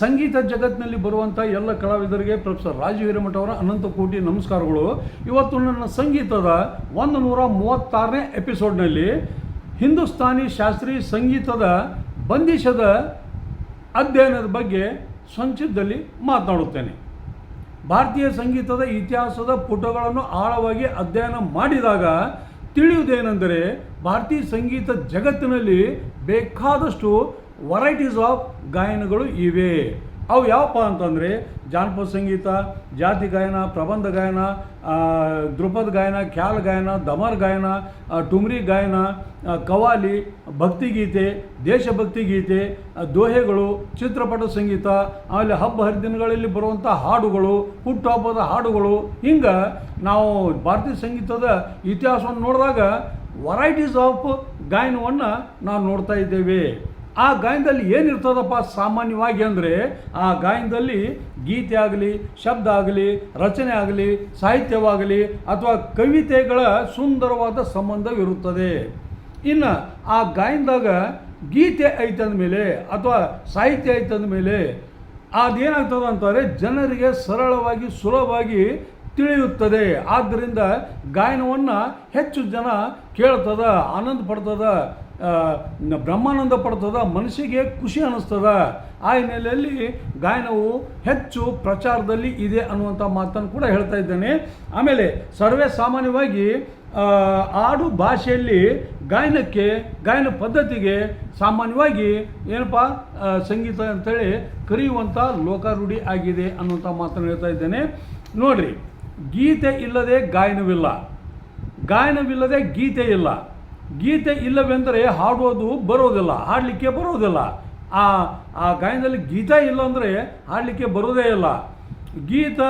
ಸಂಗೀತ ಜಗತ್ತಿನಲ್ಲಿ ಬರುವಂಥ ಎಲ್ಲ ಕಲಾವಿದರಿಗೆ ಪ್ರೊಫೆಸರ್ ರಾಜು ಹಿರೇಮಠ ಅವರ ಅನಂತ ಕೋಟಿ ನಮಸ್ಕಾರಗಳು. ಇವತ್ತು ನನ್ನ ಸಂಗೀತದ ಒಂದು ನೂರ ಮೂವತ್ತಾರನೇ ಎಪಿಸೋಡ್ನಲ್ಲಿ ಹಿಂದೂಸ್ತಾನಿ ಶಾಸ್ತ್ರೀಯ ಸಂಗೀತದ ಬಂದಿಶದ ಅಧ್ಯಯನದ ಬಗ್ಗೆ ಸಂಕ್ಷಿಪ್ತದಲ್ಲಿ ಮಾತನಾಡುತ್ತೇನೆ. ಭಾರತೀಯ ಸಂಗೀತದ ಇತಿಹಾಸದ ಪುಟಗಳನ್ನು ಆಳವಾಗಿ ಅಧ್ಯಯನ ಮಾಡಿದಾಗ ತಿಳಿಯುವುದೇನೆಂದರೆ ಭಾರತೀಯ ಸಂಗೀತ ಜಗತ್ತಿನಲ್ಲಿ ಬೇಕಾದಷ್ಟು ವೆರೈಟೀಸ್ ಆಫ್ ಗಾಯನಗಳು ಇವೆ. ಅವು ಯಾವಪ್ಪ ಅಂತಂದರೆ ಜಾನಪದ ಸಂಗೀತ, ಜಾತಿ ಗಾಯನ, ಪ್ರಬಂಧ ಗಾಯನ ದೃಪದ ಗಾಯನ, ಖ್ಯಾಲ್ ಗಾಯನ ದಮರ್ ಗಾಯನ ಟುಮ್ರಿ ಗಾಯನ ಕವಾಲಿ, ಭಕ್ತಿಗೀತೆ, ದೇಶಭಕ್ತಿ ಗೀತೆ ದೋಹೆಗಳು, ಚಿತ್ರಪಟ ಸಂಗೀತ, ಆಮೇಲೆ ಹಬ್ಬ ಹರಿದಿನಗಳಲ್ಲಿ ಬರುವಂಥ ಹಾಡುಗಳು, ಹುಟ್ಟುಹಬ್ಬದ ಹಾಡುಗಳು. ಹಿಂಗೆ ನಾವು ಭಾರತೀಯ ಸಂಗೀತದ ಇತಿಹಾಸವನ್ನು ನೋಡಿದಾಗ ವರೈಟೀಸ್ ಆಫ್ ಗಾಯನವನ್ನು ನಾವು ನೋಡ್ತಾ ಇದ್ದೇವೆ. ಆ ಗಾಯನದಲ್ಲಿ ಏನಿರ್ತದಪ್ಪ ಸಾಮಾನ್ಯವಾಗಿ ಅಂದರೆ ಆ ಗಾಯನದಲ್ಲಿ ಗೀತೆ ಆಗಲಿ, ಶಬ್ದ ಆಗಲಿ, ರಚನೆ ಆಗಲಿ, ಸಾಹಿತ್ಯವಾಗಲಿ ಅಥವಾ ಕವಿತೆಗಳ ಸುಂದರವಾದ ಸಂಬಂಧವಿರುತ್ತದೆ. ಇನ್ನು ಆ ಗಾಯನದಾಗ ಗೀತೆ ಐತಂದ ಮೇಲೆ ಅಥವಾ ಸಾಹಿತ್ಯ ಐತಂದ ಮೇಲೆ ಅದೇನಾಗ್ತದೆ ಅಂತಂದರೆ ಜನರಿಗೆ ಸರಳವಾಗಿ, ಸುಲಭವಾಗಿ ತಿಳಿಯುತ್ತದೆ. ಆದ್ದರಿಂದ ಗಾಯನವನ್ನು ಹೆಚ್ಚು ಜನ ಕೇಳ್ತದ, ಆನಂದ ಪಡ್ತದ ಬ್ರಹ್ಮಾನಂದ ಪಡ್ತದ, ಮನಸ್ಸಿಗೆ ಖುಷಿ ಅನ್ನಿಸ್ತದ. ಆ ಹಿನ್ನೆಲೆಯಲ್ಲಿ ಗಾಯನವು ಹೆಚ್ಚು ಪ್ರಚಾರದಲ್ಲಿ ಇದೆ ಅನ್ನುವಂಥ ಮಾತನ್ನು ಕೂಡ ಹೇಳ್ತಾ ಇದ್ದೇನೆ. ಆಮೇಲೆ ಸರ್ವೇ ಸಾಮಾನ್ಯವಾಗಿ ಆಡು ಭಾಷೆಯಲ್ಲಿ ಗಾಯನಕ್ಕೆ, ಗಾಯನ ಪದ್ಧತಿಗೆ ಸಾಮಾನ್ಯವಾಗಿ ಏನಪ್ಪ ಸಂಗೀತ ಅಂತೇಳಿ ಕರೆಯುವಂಥ ಲೋಕಾರೂಢಿ ಆಗಿದೆ ಅನ್ನುವಂಥ ಮಾತನ್ನು ಹೇಳ್ತಾ ಇದ್ದೇನೆ. ನೋಡಿರಿ, ಗೀತೆ ಇಲ್ಲದೆ ಗಾಯನವಿಲ್ಲ. ಗಾಯನವಿಲ್ಲದೆ ಗೀತೆ ಇಲ್ಲ. ಗೀತೆ ಇಲ್ಲವೆಂದರೆ ಹಾಡೋದು ಬರೋದಿಲ್ಲ, ಹಾಡಲಿಕ್ಕೆ ಬರೋದಿಲ್ಲ. ಆ ಆ ಗಾಯನದಲ್ಲಿ ಗೀತ ಇಲ್ಲ ಅಂದರೆ ಹಾಡಲಿಕ್ಕೆ ಬರೋದೇ ಇಲ್ಲ. ಗೀತ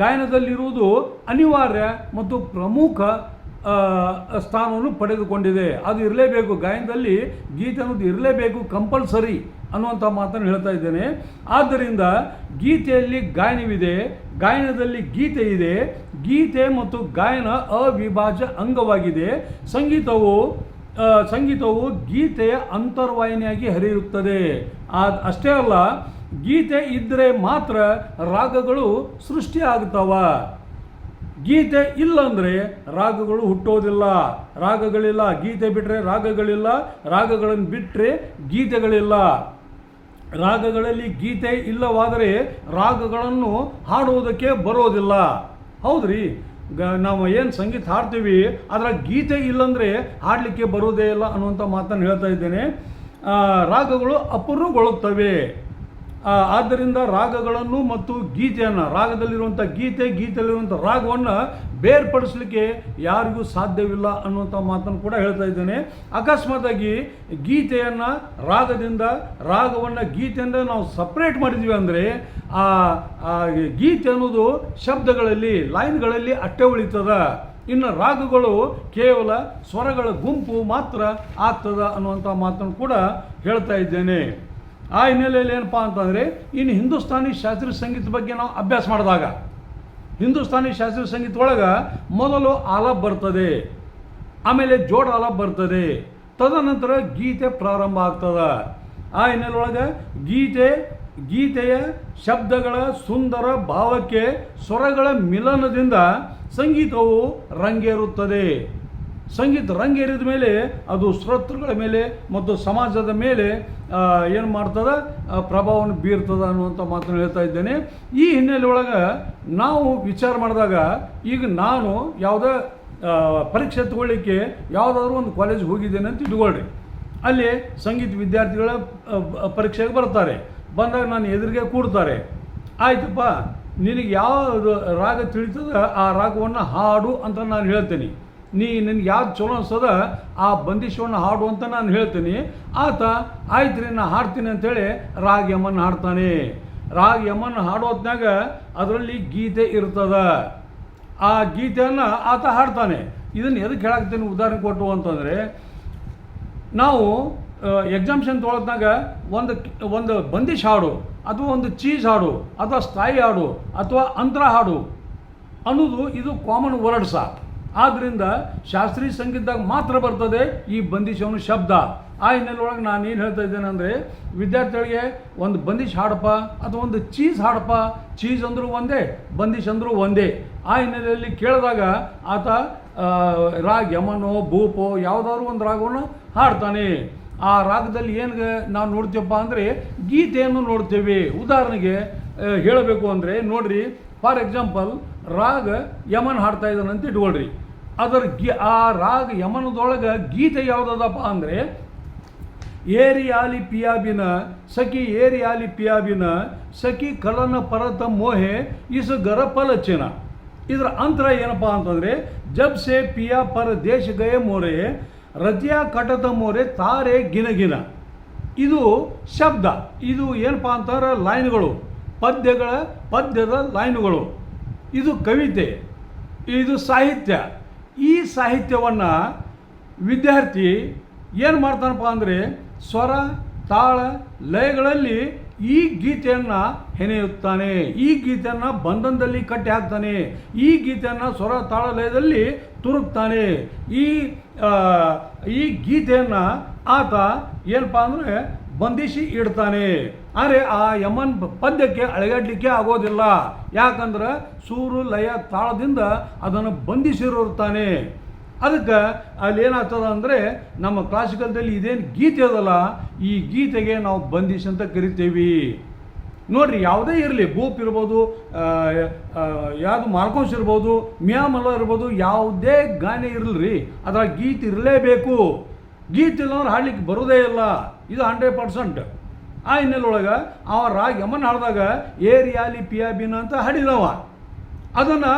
ಗಾಯನದಲ್ಲಿರುವುದು ಅನಿವಾರ್ಯ ಮತ್ತು ಪ್ರಮುಖ ಸ್ಥಾನವನ್ನು ಪಡೆದುಕೊಂಡಿದೆ. ಅದು ಇರಲೇಬೇಕು. ಗಾಯನದಲ್ಲಿ ಗೀತೆ ಅನ್ನೋದು ಇರಲೇಬೇಕು, ಕಂಪಲ್ಸರಿ. ಅನ್ನುವಂಥ ಮಾತನ್ನು ಹೇಳ್ತಾ ಇದ್ದೇನೆ. ಆದ್ದರಿಂದ ಗೀತೆಯಲ್ಲಿ ಗಾಯನವಿದೆ. ಗಾಯನದಲ್ಲಿ ಗೀತೆ ಇದೆ. ಗೀತೆ ಮತ್ತು ಗಾಯನ ಅವಿಭಾಜ್ಯ ಅಂಗವಾಗಿದೆ. ಸಂಗೀತವು ಸಂಗೀತವು ಗೀತೆಯ ಅಂತರ್ವಾಹಿನಿಯಾಗಿ ಹರಿಯುತ್ತದೆ. ಆದ ಅಷ್ಟೇ ಅಲ್ಲ, ಗೀತೆ ಇದ್ದರೆ ಮಾತ್ರ ರಾಗಗಳು ಸೃಷ್ಟಿಯಾಗ್ತಾವ ಗೀತೆ ಇಲ್ಲ ಅಂದರೆ ರಾಗಗಳು ಹುಟ್ಟೋದಿಲ್ಲ. ರಾಗಗಳಿಲ್ಲ, ಗೀತೆ ಬಿಟ್ಟರೆ ರಾಗಗಳಿಲ್ಲ. ರಾಗಗಳನ್ನು ಬಿಟ್ಟರೆ ಗೀತೆಗಳಿಲ್ಲ. ರಾಗಗಳಲ್ಲಿ ಗೀತೆ ಇಲ್ಲವಾದರೆ ರಾಗಗಳನ್ನು ಹಾಡುವುದಕ್ಕೆ ಬರೋದಿಲ್ಲ. ಹೌದ್ರಿ? ಗ ನಾವು ಏನು ಸಂಗೀತ ಹಾಡ್ತೀವಿ ಅದರ ಗೀತೆ ಇಲ್ಲಂದರೆ ಹಾಡಲಿಕ್ಕೆ ಬರೋದೇ ಇಲ್ಲ ಅನ್ನುವಂಥ ಮಾತನ್ನು ಹೇಳ್ತಾ ಇದ್ದೇನೆ. ರಾಗಗಳು ಅಪೂರ್ವಗೊಳ್ಳುತ್ತವೆ ಆ, ಆದ್ದರಿಂದ ರಾಗಗಳನ್ನು ಮತ್ತು ಗೀತೆಯನ್ನು, ರಾಗದಲ್ಲಿರುವಂಥ ಗೀತೆ, ಗೀತೆಯಲ್ಲಿರುವಂಥ ರಾಗವನ್ನು ಬೇರ್ಪಡಿಸಲಿಕ್ಕೆ ಯಾರಿಗೂ ಸಾಧ್ಯವಿಲ್ಲ ಅನ್ನುವಂಥ ಮಾತನ್ನು ಕೂಡ ಹೇಳ್ತಾ ಇದ್ದೇನೆ. ಅಕಸ್ಮಾತಾಗಿ ಗೀತೆಯನ್ನು, ರಾಗದಿಂದ, ರಾಗವನ್ನು, ಗೀತೆಯಿಂದ ನಾವು ಸಪ್ರೇಟ್ ಮಾಡಿದ್ವಿ ಅಂದರೆ ಆ ಗೀತೆ ಅನ್ನೋದು ಶಬ್ದಗಳಲ್ಲಿ, ಲೈನ್ಗಳಲ್ಲಿ ಅಟ್ಟೆ ಉಳಿತದ ಇನ್ನು ರಾಗಗಳು ಕೇವಲ ಸ್ವರಗಳ ಗುಂಪು ಮಾತ್ರ ಆಗ್ತದ ಅನ್ನುವಂಥ ಮಾತನ್ನು ಕೂಡ ಹೇಳ್ತಾ ಇದ್ದೇನೆ. ಆ ಹಿನ್ನೆಲೆಯಲ್ಲಿ ಏನಪ್ಪ ಅಂತಂದರೆ, ಇನ್ನು ಹಿಂದೂಸ್ತಾನಿ ಶಾಸ್ತ್ರೀಯ ಸಂಗೀತ ಬಗ್ಗೆ ನಾವು ಅಭ್ಯಾಸ ಮಾಡಿದಾಗ, ಹಿಂದೂಸ್ತಾನಿ ಶಾಸ್ತ್ರೀಯ ಸಂಗೀತ ಒಳಗೆ ಮೊದಲು ಆಲಾಪ್ ಬರ್ತದೆ, ಆಮೇಲೆ ಜೋಡ್ ಆಲಾಪ್ ಬರ್ತದೆ, ತದನಂತರ ಗೀತೆ ಪ್ರಾರಂಭ ಆಗ್ತದೆ. ಆ ಹಿನ್ನೆಲೆಯೊಳಗೆ ಗೀತೆ, ಗೀತೆಯ ಶಬ್ದಗಳ ಸುಂದರ ಭಾವಕ್ಕೆ ಸ್ವರಗಳ ಮಿಲನದಿಂದ ಸಂಗೀತವು ರಂಗೇರುತ್ತದೆ. ಸಂಗೀತ ರಂಗೇರಿದ ಮೇಲೆ, ಅದು ಶ್ರೋತೃಗಳ ಮೇಲೆ ಮತ್ತು ಸಮಾಜದ ಮೇಲೆ ಏನು ಮಾಡ್ತದೆ? ಪ್ರಭಾವವನ್ನು ಬೀರ್ತದೆ ಅನ್ನುವಂಥ ಮಾತನ್ನು ಹೇಳ್ತಾ ಇದ್ದೇನೆ. ಈ ಹಿನ್ನೆಲೆ ಒಳಗೆ ನಾವು ವಿಚಾರ ಮಾಡಿದಾಗ, ಈಗ ನಾನು ಯಾವುದೇ ಪರೀಕ್ಷೆ ತಗೊಳ್ಳಿಕ್ಕೆ ಯಾವುದಾದ್ರೂ ಒಂದು ಕಾಲೇಜ್ ಹೋಗಿದ್ದೇನೆ ಅಂತ ಇಟ್ಕೊಳ್ರಿ. ಅಲ್ಲಿ ಸಂಗೀತ ವಿದ್ಯಾರ್ಥಿಗಳ ಪರೀಕ್ಷೆಗೆ ಬರ್ತಾರೆ ಬಂದಾಗ ನಾನು ಎದುರಿಗೆ ಕೂಡ್ತಾರೆ. ಆಯ್ತಪ್ಪ, ನಿನಗೆ ಯಾವ ರಾಗ ತಿಳಿತದ, ಆ ರಾಗವನ್ನು ಹಾಡು ಅಂತ ನಾನು ಹೇಳ್ತೀನಿ. ನೀ ನಿನ್ಗೆ ಯಾವ್ದು ಚಲೋ ಅನ್ಸದ ಆ ಬಂದಿಶವನ್ನು ಹಾಡು ಅಂತ ನಾನು ಹೇಳ್ತೀನಿ. ಆತ ಆಯ್ತು ರೀ ನಾ ಹಾಡ್ತೀನಿ ಅಂತೇಳಿ ರಾಗ ಯಮನ್ ಹಾಡ್ತಾನೆ. ರಾಗ ಯಮನ್ ಹಾಡೋದ್ನಾಗ ಅದರಲ್ಲಿ ಗೀತೆ ಇರ್ತದ. ಆ ಗೀತೆಯನ್ನು ಆತ ಹಾಡ್ತಾನೆ. ಇದನ್ನು ಎದಕ್ಕೆ ಹೇಳಾಕ್ತೀನಿ ಉದಾಹರಣೆ ಕೊಟ್ಟು ಅಂತಂದರೆ, ನಾವು ಎಕ್ಸಾಮ್ಷನ್ ತೊಳೋದ್ನಾಗ ಒಂದು ಒಂದು ಬಂದಿಶ್ ಹಾಡು ಅಥವಾ ಒಂದು ಚೀಸ್ ಹಾಡು, ಅಥವಾ ಸ್ಥಾಯಿ ಹಾಡು, ಅಥವಾ ಅಂತರ ಹಾಡು ಅನ್ನೋದು ಇದು ಕಾಮನ್ ವರ್ಡ್ಸ ಆದ್ದರಿಂದ ಶಾಸ್ತ್ರೀಯ ಸಂಗೀತದಾಗ ಮಾತ್ರ ಬರ್ತದೆ ಈ ಬಂದಿಶವನು ಶಬ್ದ. ಆ ಹಿನ್ನೆಲೆಯೊಳಗೆ ನಾನು ಏನು ಹೇಳ್ತಾ ಇದ್ದೇನೆ ಅಂದರೆ, ವಿದ್ಯಾರ್ಥಿಗಳಿಗೆ ಒಂದು ಬಂದಿಶ್ ಹಾಡಪ್ಪ ಅಥವಾ ಒಂದು ಚೀಸ್ ಹಾಡಪ್ಪ, ಚೀಸ್ ಅಂದರೂ ಒಂದೇ, ಬಂದಿಶ್ ಅಂದರೂ ಒಂದೇ. ಆ ಹಿನ್ನೆಲೆಯಲ್ಲಿ ಕೇಳಿದಾಗ ಆತ ರಾಗ ಯಮನೋ, ಭೂಪೋ ಯಾವುದಾದ್ರು ಒಂದು ರಾಗವನ್ನು ಹಾಡ್ತಾನೆ. ಆ ರಾಗದಲ್ಲಿ ಏನು ನಾವು ನೋಡ್ತೀವಪ್ಪ ಅಂದರೆ ಗೀತೆಯನ್ನು ನೋಡ್ತೇವೆ. ಉದಾಹರಣೆಗೆ ಹೇಳಬೇಕು ಅಂದರೆ ನೋಡಿರಿ, ಫಾರ್ ಎಕ್ಸಾಂಪಲ್ ರಾಗ ಯಮನ್ ಹಾಡ್ತಾ ಇದ್ದಾನೆ ಅಂತ ಇಟ್ಕೊಳ್ರಿ. ಅದರ ಗಿ, ಆ ರಾಗ ಯಮನದೊಳಗೆ ಗೀತೆ ಯಾವುದದಪ್ಪ ಅಂದರೆ ಏರಿ ಆಲಿ ಪಿಯಾಬಿನ, ಸಖಿ ಏರಿ ಆಲಿ ಪಿಯಾಬಿನ, ಸಖಿ ಕಲನ ಪರತ ಮೋಹೆ ಇಸು ಗರ ಪಲಚಿನ ಇದರ ಅಂತರ ಏನಪ್ಪ ಅಂತಂದರೆ, ಜಬ್ ಸೆ ಪಿಯಾ ಪರ ದೇಶ ಗಯ ಮೋರೆ ರಜೆಯ ಕಟತ ಮೋರೆ ತಾರೆ ಗಿನಗಿನ ಇದು ಶಬ್ದ. ಇದು ಏನಪ್ಪ ಅಂತಂದ್ರೆ ಲೈನ್ಗಳು. ಪದ್ಯಗಳ, ಪದ್ಯದ ಲೈನ್ಗಳು. ಇದು ಕವಿತೆ, ಇದು ಸಾಹಿತ್ಯ. ಈ ಸಾಹಿತ್ಯವನ್ನು ವಿದ್ಯಾರ್ಥಿ ಏನು ಮಾಡ್ತಾನಪ್ಪ ಅಂದರೆ ಸ್ವರ, ತಾಳ, ಲಯಗಳಲ್ಲಿ ಈ ಗೀತೆಯನ್ನು ಹೆಣೆಯುತ್ತಾನೆ. ಈ ಗೀತೆಯನ್ನು ಬಂಧನದಲ್ಲಿ ಕಟ್ಟಿ ಹಾಕ್ತಾನೆ. ಈ ಗೀತೆಯನ್ನು ಸ್ವರ, ತಾಳ, ಲಯದಲ್ಲಿ ತುರುಕ್ತಾನೆ. ಈ ಈ ಗೀತೆಯನ್ನು ಆತ ಏನಪ್ಪ ಅಂದರೆ ಬಂಧಿಸಿ ಇಡ್ತಾನೆ. ಆದರೆ ಆ ಯಮನ್ ಪದ್ಯಕ್ಕೆ ಅಳೆಗಡ್ಲಿಕ್ಕೆ ಆಗೋದಿಲ್ಲ. ಯಾಕಂದ್ರೆ ಸೂರು ಲಯ ತಾಳದಿಂದ ಅದನ್ನು ಬಂಧಿಸಿರುತ್ತಾನೆ. ಅದಕ್ಕೆ ಅಲ್ಲಿ ಏನಾಗ್ತದ ಅಂದರೆ ನಮ್ಮ ಕ್ಲಾಸಿಕಲ್ದಲ್ಲಿ ಇದೇನು ಗೀತೆ ಅದಲ್ಲ, ಈ ಗೀತೆಗೆ ನಾವು ಬಂದಿಶ್ ಅಂತ ಕರಿತೀವಿ. ನೋಡ್ರಿ, ಯಾವುದೇ ಇರಲಿ, ಗೋಪ್ ಇರ್ಬೋದು ಯಾವುದು ಮಾರ್ಕೋಸ್ ಇರ್ಬೋದು ಮಿಯಾಮಲ ಇರ್ಬೋದು, ಯಾವುದೇ ಗಾನೆ ಇರಲ್ರಿ. ಅದರ ಗೀತೆ ಇರಲೇಬೇಕು. ಗೀತೆ ಇಲ್ಲ ಅಂದ್ರೆ ಹಾಡ್ಲಿಕ್ಕೆ ಬರೋದೇ ಇಲ್ಲ. ಇದು ಹಂಡ್ರೆಡ್ ಪರ್ಸೆಂಟ್ ಆ ಹಿನ್ನೆಲೆಯೊಳಗೆ ಅವ ರಾಗ ಯಮನ್ ಹಾಡಿದಾಗ ಏರಿಯಾಲಿ ಪಿಯಾಬಿನ ಅಂತ ಹಾಡಿದವ. ಅದನ್ನು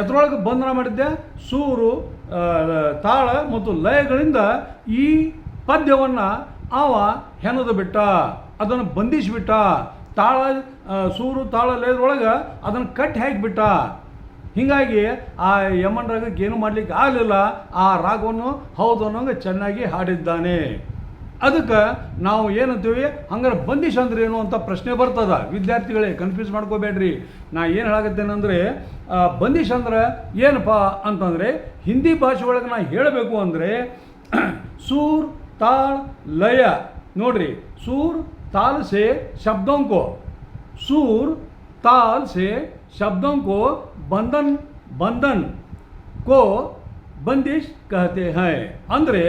ಎದ್ರೊಳಗೆ ಬಂಧನ ಮಾಡಿದ್ದೆ, ಸೂರು ತಾಳ ಮತ್ತು ಲಯಗಳಿಂದ ಈ ಪದ್ಯವನ್ನು ಅವ ಹೆಣದು ಬಿಟ್ಟ, ಅದನ್ನು ಬಂಧಿಸಿಬಿಟ್ಟ ತಾಳ ಸೂರು, ತಾಳ, ಲಯದೊಳಗೆ ಅದನ್ನು ಕಟ್ಟಿ ಹಾಕಿಬಿಟ್ಟ ಹೀಗಾಗಿ ಆ ಯಮನ್ ರಾಗಕ್ಕೆ ಏನು ಮಾಡಲಿಕ್ಕೆ ಆಗಲಿಲ್ಲ, ಆ ರಾಗವನ್ನು ಹೌದು ಅನ್ನೋಂಗೆ ಚೆನ್ನಾಗಿ ಹಾಡಿದ್ದಾನೆ. ಅದಕ್ಕೆ ನಾವು ಏನಂತೀವಿ, ಹಂಗಾರೆ ಬಂದಿಶ್ ಅಂದ್ರೆ ಏನು ಅಂತ ಪ್ರಶ್ನೆ ಬರ್ತದ. ವಿದ್ಯಾರ್ಥಿಗಳೇ ಕನ್ಫ್ಯೂಸ್ ಮಾಡ್ಕೋಬೇಡ್ರಿ. ನಾ ಏನು ಹೇಳಕತ್ತೇನಂದ್ರೆ ಬಂದಿಶ್ ಅಂದ್ರೆ ಏನಪ್ಪಾ ಅಂತಂದರೆ, ಹಿಂದಿ ಭಾಷೆ ಒಳಗೆ ನಾ ಹೇಳಬೇಕು ಅಂದರೆ, ಸೂರ್, ತಾಳ್, ಲಯ. ನೋಡ್ರಿ, ಸೂರ್ ತಾಲ್ ಸೆ, ಶಬ್ದಂಕೋ. ಸೂರ್ ತಾಲ್ ಸೆ, ಶಬ್ದಂಕೋ, ಬಂಧನ್ ಬಂಧನ್. ಕೋ ಬಂದಿಶ್ ಕಹತೆ ಹೈ. ಅಂದರೆ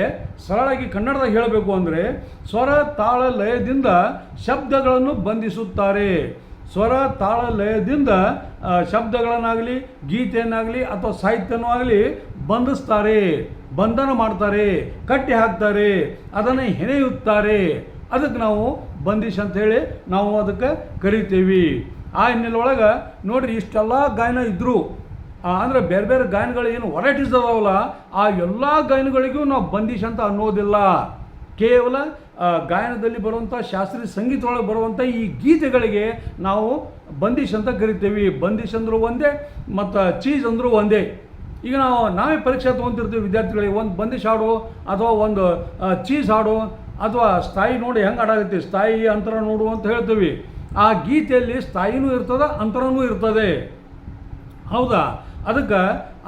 ಸರಳಾಗಿ ಕನ್ನಡದಾಗ ಹೇಳಬೇಕು ಅಂದರೆ, ಸ್ವರ ತಾಳ ಲಯದಿಂದ ಶಬ್ದಗಳನ್ನು ಬಂಧಿಸುತ್ತಾರೆ. ಸ್ವರ ತಾಳ ಲಯದಿಂದ ಶಬ್ದಗಳನ್ನಾಗಲಿ, ಗೀತೆಯನ್ನಾಗಲಿ ಅಥವಾ ಸಾಹಿತ್ಯನೂ ಆಗಲಿ ಬಂಧಿಸ್ತಾರೆ. ಬಂಧನ ಮಾಡ್ತಾರೆ, ಕಟ್ಟಿ ಹಾಕ್ತಾರೆ, ಅದನ್ನು ಹೆಣೆಯುತ್ತಾರೆ. ಅದಕ್ಕೆ ನಾವು ಬಂದಿಶ್ ಅಂತ ಹೇಳಿ ನಾವು ಅದಕ್ಕೆ ಕರಿತೀವಿ. ಆ ಹಿನ್ನೆಲೆಯೊಳಗೆ ನೋಡಿರಿ, ಇಷ್ಟೆಲ್ಲ ಗಾಯನ ಇದ್ದರು ಅಂದರೆ ಬೇರೆ ಬೇರೆ ಗಾಯನಗಳು ಏನು ವೆರೈಟೀಸ್ ಅದಾವಲ್ಲ ಆ ಎಲ್ಲ ಗಾಯನಗಳಿಗೂ ನಾವು ಬಂದಿಶ್ ಅಂತ ಅನ್ನೋದಿಲ್ಲ. ಕೇವಲ ಗಾಯನದಲ್ಲಿ ಬರುವಂಥ ಶಾಸ್ತ್ರೀಯ ಸಂಗೀತದೊಳಗೆ ಬರುವಂಥ ಈ ಗೀತೆಗಳಿಗೆ ನಾವು ಬಂದಿಶ್ ಅಂತ ಕರಿತೀವಿ. ಬಂದಿಶ್ ಅಂದರೂ ಒಂದೇ, ಮತ್ತು ಚೀಸ್ ಅಂದರೂ ಒಂದೇ. ಈಗ ನಾವು ನಾವೇ ಪರೀಕ್ಷೆ ತೊಗೊತಿರ್ತೀವಿ ವಿದ್ಯಾರ್ಥಿಗಳಿಗೆ, ಒಂದು ಬಂದಿಶ್ ಹಾಡು, ಅಥವಾ ಒಂದು ಚೀಸ್ ಹಾಡು, ಅಥವಾ ಸ್ಥಾಯಿ ನೋಡಿ ಹೆಂಗೆ ಹಾಡಾಗುತ್ತೆ ಸ್ಥಾಯಿ ಅಂತರ ನೋಡು ಅಂತ ಹೇಳ್ತೀವಿ. ಆ ಗೀತೆಯಲ್ಲಿ ಸ್ಥಾಯಿನೂ ಇರ್ತದೆ, ಅಂತರನೂ ಇರ್ತದೆ. ಹೌದಾ? ಅದಕ್ಕೆ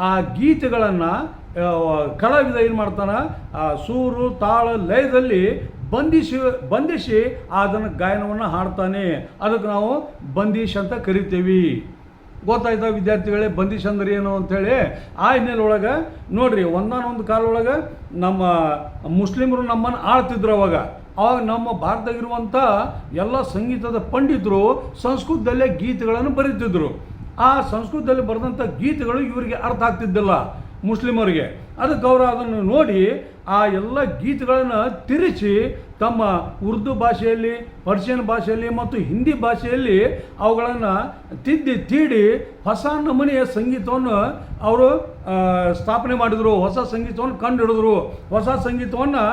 ಆ ಗೀತೆಗಳನ್ನು ಕಲಾವಿದ ಏನು ಮಾಡ್ತಾನೆ? ಆ ಸೂರು, ತಾಳ, ಲಯದಲ್ಲಿ ಬಂಧಿಸಿ ಬಂಧಿಸಿ ಅದನ್ನು ಗಾಯನವನ್ನು ಹಾಡ್ತಾನೆ. ಅದಕ್ಕೆ ನಾವು ಬಂದೀಶ್ ಅಂತ ಕರಿತೀವಿ. ಗೊತ್ತಾಯ್ತಾ ವಿದ್ಯಾರ್ಥಿಗಳೇ ಬಂದೀಶ್ ಅಂದ್ರೆ ಏನು ಅಂಥೇಳಿ ಆ ಹಿನ್ನೆಲೆಯೊಳಗೆ ನೋಡ್ರಿ, ಒಂದಾನೊಂದು ಕಾಲೊಳಗೆ ನಮ್ಮ ಮುಸ್ಲಿಮರು ನಮ್ಮನ್ನು ಆಳ್ತಿದ್ರು ಅವಾಗ. ಆವಾಗ ನಮ್ಮ ಭಾರತದಾಗಿರುವಂಥ ಎಲ್ಲ ಸಂಗೀತದ ಪಂಡಿತರು ಸಂಸ್ಕೃತದಲ್ಲೇ ಗೀತೆಗಳನ್ನು ಬರೀತಿದ್ರು. ಆ ಸಂಸ್ಕೃತದಲ್ಲಿ ಬರೆದಂಥ ಗೀತೆಗಳು ಇವರಿಗೆ ಅರ್ಥ ಆಗ್ತಿದ್ದಿಲ್ಲ ಮುಸ್ಲಿಮರಿಗೆ. ಅದಕ್ಕೆ ಅವರು ಅದನ್ನು ನೋಡಿ ಆ ಎಲ್ಲ ಗೀತೆಗಳನ್ನು ತಿರುಚಿ ತಮ್ಮ ಉರ್ದು ಭಾಷೆಯಲ್ಲಿ, ಪರ್ಷಿಯನ್ ಭಾಷೆಯಲ್ಲಿ ಮತ್ತು ಹಿಂದಿ ಭಾಷೆಯಲ್ಲಿ ಅವುಗಳನ್ನು ತಿದ್ದಿ, ತೀಡಿ ಹೊಸ ನಮೂನೆಯ ಸಂಗೀತವನ್ನು ಅವರು ಸ್ಥಾಪನೆ ಮಾಡಿದರು. ಹೊಸ ಸಂಗೀತವನ್ನು ಕಂಡುಹಿಡಿದ್ರು ಹೊಸ ಸಂಗೀತವನ್ನು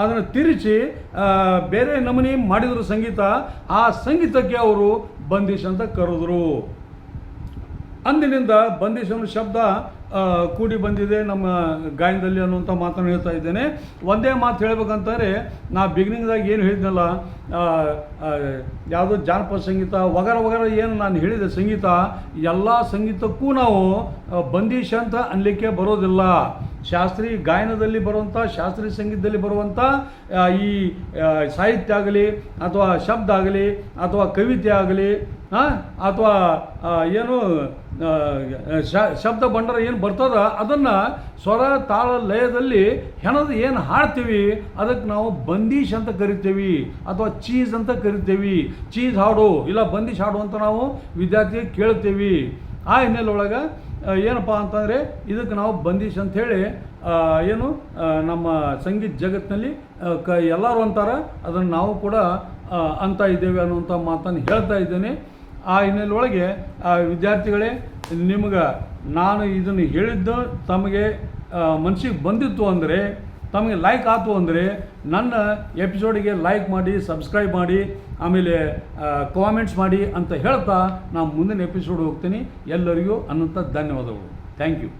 ಅದನ್ನು ತಿರುಚಿ ಬೇರೆ ನಮೂನೆ ಮಾಡಿದರು ಸಂಗೀತ. ಆ ಸಂಗೀತಕ್ಕೆ ಅವರು ಬಂದಿಶ್ ಅಂತ ಕರೆದ್ರು. ಅಂದಿನಿಂದ ಬಂದಿಸುವ ಶಬ್ದ ಕೂಡಿ ಬಂದಿದೆ ನಮ್ಮ ಗಾಯನದಲ್ಲಿ ಅನ್ನುವಂಥ ಮಾತನ್ನು ಹೇಳ್ತಾ ಇದ್ದೇನೆ. ಒಂದೇ ಮಾತು ಹೇಳ್ಬೇಕಂತಂದರೆ, ನಾ ಬಿಗಿನಿಂಗ್ದಾಗ ಏನು ಹೇಳಿದ್ನಲ್ಲ ಯಾವುದೋ ಜಾನಪದ ಸಂಗೀತ ವಗರ ವಗರ ಏನು ನಾನು ಹೇಳಿದೆ ಸಂಗೀತ, ಎಲ್ಲ ಸಂಗೀತಕ್ಕೂ ನಾವು ಬಂದೀಶ ಅಂತ ಅನ್ಲಿಕ್ಕೆ ಬರೋದಿಲ್ಲ. ಶಾಸ್ತ್ರೀಯ ಗಾಯನದಲ್ಲಿ ಬರುವಂಥ ಶಾಸ್ತ್ರೀಯ ಸಂಗೀತದಲ್ಲಿ ಬರುವಂಥ ಈ ಸಾಹಿತ್ಯ ಆಗಲಿ, ಅಥವಾ ಶಬ್ದ ಆಗಲಿ, ಅಥವಾ ಕವಿತೆ ಆಗಲಿ ಅಥವಾ ಏನು ಶಬ್ದ ಭಂಡಾರ ಏನು ಬರ್ತದ, ಅದನ್ನು ಸ್ವರ ತಾಳ ಲಯದಲ್ಲಿ ಹೆಣದ ಏನು ಹಾಡ್ತೀವಿ ಅದಕ್ಕೆ ನಾವು ಬಂದೀಶ್ ಅಂತ ಕರಿತೀವಿ, ಅಥವಾ ಚೀಸ್ ಅಂತ ಕರಿತೀವಿ. ಚೀಸ್ ಹಾಡು, ಇಲ್ಲ ಬಂದೀಶ್ ಹಾಡು ಅಂತ ನಾವು ವಿದ್ಯಾರ್ಥಿಗೆ ಕೇಳ್ತೀವಿ. ಆ ಹಿನ್ನೆಲೆ ಒಳಗೆ ಏನಪ್ಪ ಅಂತಂದರೆ ಇದಕ್ಕೆ ನಾವು ಬಂದೀಶ್ ಅಂಥೇಳಿ ಏನು ನಮ್ಮ ಸಂಗೀತ ಜಗತ್ತಿನಲ್ಲಿ ಕ, ಎಲ್ಲರೂ ಅಂತಾರೆ. ಅದನ್ನು ನಾವು ಕೂಡ ಅಂತ ಇದ್ದೇವೆ ಅನ್ನುವಂಥ ಮಾತನ್ನು ಹೇಳ್ತಾ ಇದ್ದೇನೆ. ಆ ಹಿನ್ನೆಲೆ ಒಳಗೆ ಆ ವಿದ್ಯಾರ್ಥಿಗಳೇ, ನಿಮ್ಗೆ ನಾನು ಇದನ್ನು ಹೇಳಿದ್ದು ತಮಗೆ ಮನಸ್ಸಿಗೆ ಬಂದಿತ್ತು ಅಂದರೆ, ತಮಗೆ ಲೈಕ್ ಆಯ್ತು ಅಂದರೆ, ನನ್ನ ಎಪಿಸೋಡಿಗೆ ಲೈಕ್ ಮಾಡಿ ಸಬ್ಸ್ಕ್ರೈಬ್ ಮಾಡಿ, ಆಮೇಲೆ ಕಾಮೆಂಟ್ಸ್ ಮಾಡಿ ಅಂತ ಹೇಳ್ತಾ ನಾನು ಮುಂದಿನ ಎಪಿಸೋಡ್ ಹೋಗ್ತೀನಿ. ಎಲ್ಲರಿಗೂ ಅನ್ನಂಥ ಧನ್ಯವಾದಗಳು. Thank you